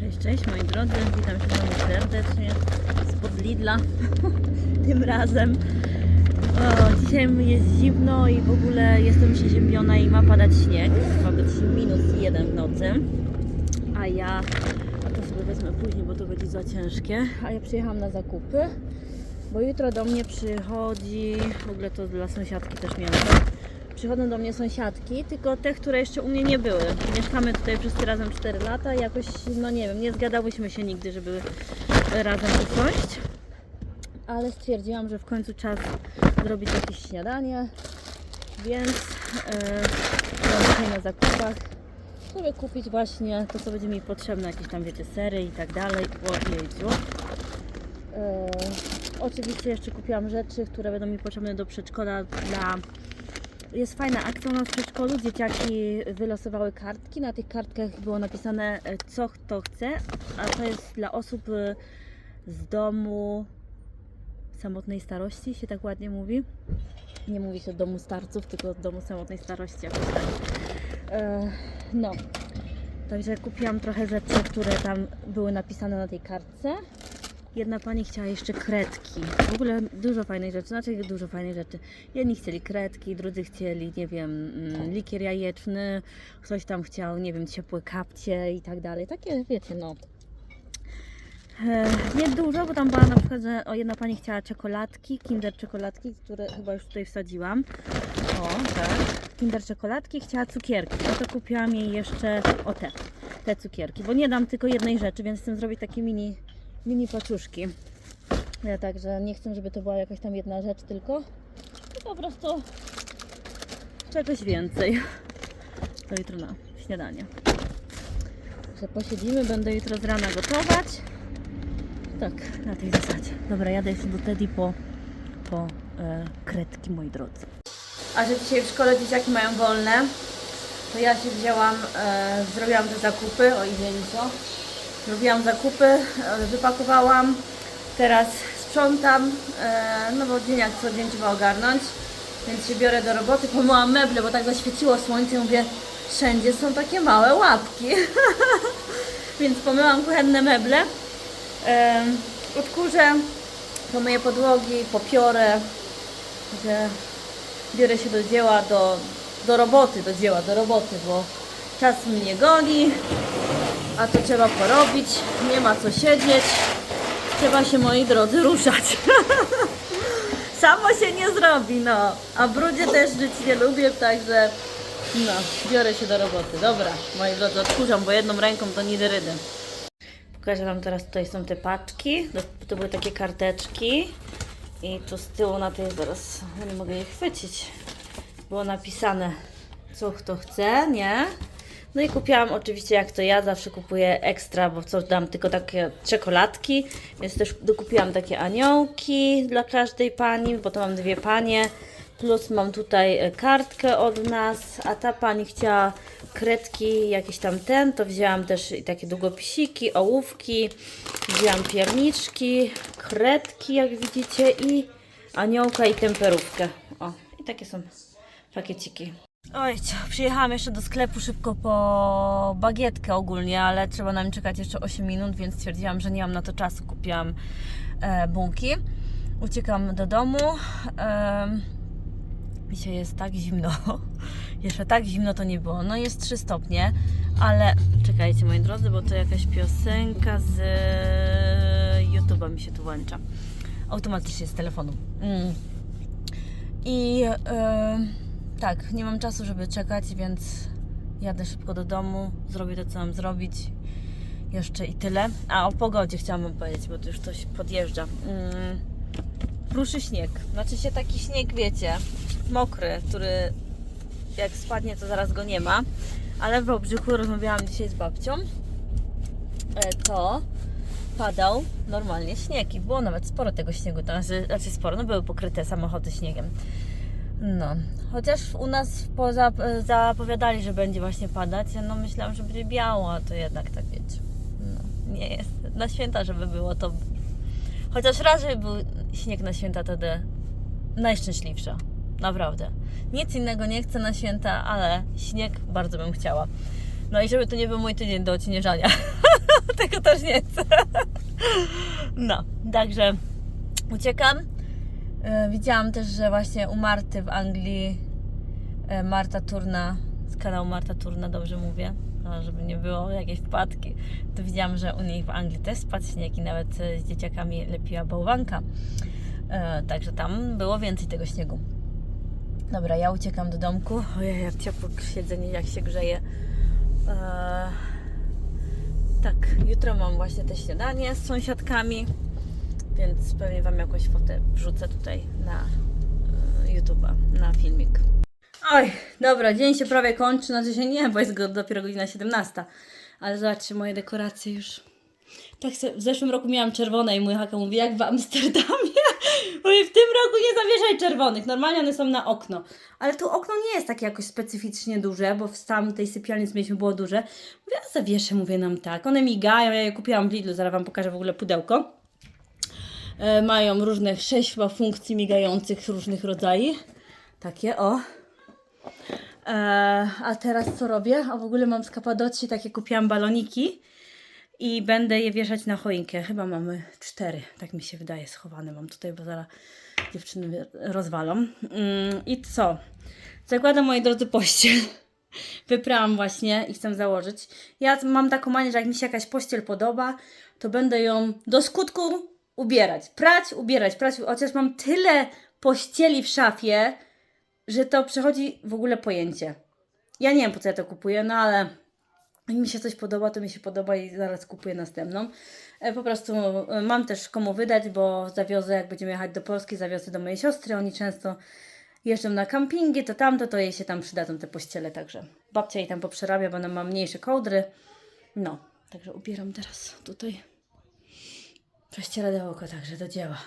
Cześć, cześć moi drodzy, witam się znowu serdecznie spod Lidla tym razem. O, dzisiaj jest zimno i w ogóle jestem przeziębiona i ma padać śnieg. Ma być minus jeden w nocy. A ja, a to sobie wezmę później, bo to będzie za ciężkie. A ja przyjechałam na zakupy, bo jutro do mnie przychodzi, w ogóle to dla sąsiadki też mięso. Przychodzą do mnie sąsiadki, tylko te, które jeszcze u mnie nie były. Mieszkamy tutaj wszyscy razem 4 lata i jakoś, no nie wiem, nie zgadałyśmy się nigdy, żeby razem usiąść. Ale stwierdziłam, że w końcu czas zrobić jakieś śniadanie, więc dzisiaj na zakupach, żeby kupić właśnie to, co będzie mi potrzebne, jakieś tam, wiecie, sery i tak dalej. O, jejciu. E, oczywiście jeszcze kupiłam rzeczy, które będą mi potrzebne do przedszkola dla jest fajna akcja u nas w przedszkolu. Dzieciaki wylosowały kartki. Na tych kartkach było napisane, e, co kto chce, a to jest dla osób e, z domu samotnej starości, się tak ładnie mówi. Nie mówi się domu starców, tylko domu samotnej starości jakoś tak. E, no. Także kupiłam trochę rzeczy, które tam były napisane na tej kartce. Jedna pani chciała jeszcze kredki. W ogóle dużo fajnych rzeczy, znaczy dużo fajnych rzeczy. Jedni chcieli kredki, drudzy chcieli, nie wiem, mm, likier jajeczny, ktoś tam chciał, nie wiem, ciepłe kapcie i tak dalej. Takie, wiecie, no. E, nie dużo, bo tam była na przykład, że o, jedna pani chciała czekoladki, kinder czekoladki, które chyba już tutaj wsadziłam. O, tak. Kinder czekoladki, chciała cukierki. No to kupiłam jej jeszcze, o te, te cukierki, bo nie dam tylko jednej rzeczy, więc chcę zrobić takie mini mini paczuszki. Ja także nie chcę, żeby to była jakaś tam jedna rzecz tylko, po prostu czegoś więcej. To jutro na śniadanie. Że posiedzimy, będę jutro z rana gotować. Tak, na tej zasadzie. Dobra, jadę jeszcze do Teddy po, po e, kredki, moi drodzy. A że dzisiaj w szkole dzieciaki mają wolne, to ja się wzięłam, e, zrobiłam te zakupy, o ile co. Zrobiłam zakupy, e, wypakowałam, teraz sprzątam, e, no bo dzień jak co dzień trzeba ogarnąć, więc się biorę do roboty, pomyłam meble, bo tak zaświeciło słońce mówię, wszędzie są takie małe łapki, więc pomyłam kuchenne meble, odkurzę, pomyję podłogi, popiorę, że biorę się do dzieła, do, do roboty, do dzieła, do roboty, bo czas mnie goni, a to trzeba porobić, nie ma co siedzieć. Trzeba się, moi drodzy, ruszać. Samo się nie zrobi, no. A brudzie też żyć nie lubię, także no, biorę się do roboty. Dobra, moi drodzy, odkurzam, bo jedną ręką to nie rydy. Pokażę Wam teraz, tutaj są te paczki. To- były takie karteczki. I tu z tyłu na tej, zaraz, nie mogę je chwycić. Było napisane, co kto chce, nie? No i kupiłam oczywiście, jak to ja zawsze kupuję ekstra, bo co dam tylko takie czekoladki, więc też dokupiłam takie aniołki dla każdej pani, bo to mam dwie panie, plus mam tutaj e, kartkę od nas, a ta pani chciała kredki, jakieś tam ten, to wzięłam też i takie długopisiki, ołówki, wzięłam pierniczki, kredki, jak widzicie i aniołka i temperówkę. O, i takie są pakieciki. Oj, przyjechałam jeszcze do sklepu szybko po bagietkę ogólnie, ale trzeba nam czekać jeszcze 8 minut, więc stwierdziłam, że nie mam na to czasu. Kupiłam e. Uciekam do domu. E, dzisiaj jest tak zimno. Jeszcze tak zimno to nie było. No jest 3 stopnie, ale czekajcie moi drodzy, bo to jakaś piosenka z YouTube'a mi się tu włącza. Automatycznie z telefonu. Mm. I e, tak, nie mam czasu, żeby czekać, więc jadę szybko do domu, zrobię to, co mam zrobić. Jeszcze i tyle. A o pogodzie chciałam powiedzieć, bo tu już coś podjeżdża. Mm, ruszy śnieg. Znaczy się taki śnieg, wiecie, mokry, który jak spadnie, to zaraz go nie ma. Ale w Wałbrzychu rozmawiałam dzisiaj z babcią. E, to padał normalnie śnieg i było nawet sporo tego śniegu. To znaczy, znaczy sporo, no były pokryte samochody śniegiem. No, chociaż u nas poza, zapowiadali, że będzie właśnie padać, no myślałam, że będzie biało, a to jednak tak wiecie. No, nie jest. Na święta, żeby było to. Chociaż raz, żeby był śnieg na święta, wtedy najszczęśliwsza. Naprawdę. Nic innego nie chcę na święta, ale śnieg bardzo bym chciała. No i żeby to nie był mój tydzień do odśnieżania. Tego też nie chcę. No, także uciekam. E, Widziałam też, że właśnie u Marty w Anglii e, Marta Turna, z kanału Marta Turna, dobrze mówię, no, żeby nie było jakiejś wpadki, to widziałam, że u niej w Anglii też spadł śnieg i nawet e, z dzieciakami lepiła bałwanka. Także tam było więcej tego śniegu. Dobra, ja uciekam do domku. Ojej, jak ciepło siedzenie, jak się grzeje. Tak, jutro mam właśnie te śniadanie z sąsiadkami, więc pewnie Wam jakąś fotę wrzucę tutaj na e, YouTube'a, na filmik. Oj, dobra, dzień się prawie kończy, znaczy się nie, bo jest dopiero godzina 17. Ale zobaczcie, moje dekoracje już. Tak se, w zeszłym roku miałam czerwone i mój haka mówi, jak w Amsterdamie. Mówię, w tym roku nie zawieszaj czerwonych, normalnie one są na okno. Ale tu okno nie jest takie jakoś specyficznie duże, bo w tamtej sypialni co mieliśmy było duże. Mówię, a zawieszę, mówię nam tak. One migają, ja je kupiłam w Lidlu, zaraz Wam pokażę w ogóle pudełko. E, mają różnych sześć chyba funkcji migających różnych rodzajów. Takie, o. E, a teraz co robię? A w ogóle mam z Kapadocji takie kupiłam baloniki i będę je wieszać na choinkę. Chyba mamy cztery, tak mi się wydaje, schowane mam tutaj, bo zaraz dziewczyny rozwalą. Mm, I co? Zakładam, moi drodzy, pościel. Wyprałam właśnie i chcę założyć. Ja mam taką manię, że jak mi się jakaś pościel podoba, to będę ją do skutku ubierać. Prać, ubierać, prać. Chociaż mam tyle pościeli w szafie, że to przechodzi w ogóle pojęcie. Ja nie wiem, po co ja to kupuję, no ale mi się coś podoba, to mi się podoba i zaraz kupuję następną. E, Po prostu e, mam też komu wydać, bo zawiozę, jak będziemy jechać do Polski, zawiozę do mojej siostry. Oni często jeżdżą na kampingi, to tamto, to jej się tam przydadzą te pościele, także babcia jej tam poprzerabia, bo ona ma mniejsze kołdry. No, także ubieram teraz tutaj prześcieradełko, także do dzieła.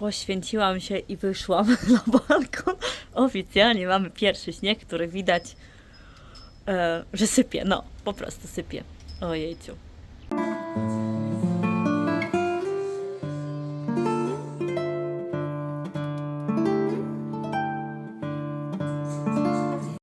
poświęciłam się i wyszłam na balkon. Oficjalnie mamy pierwszy śnieg, który widać, e, że sypie. No, po prostu sypie. Ojejciu.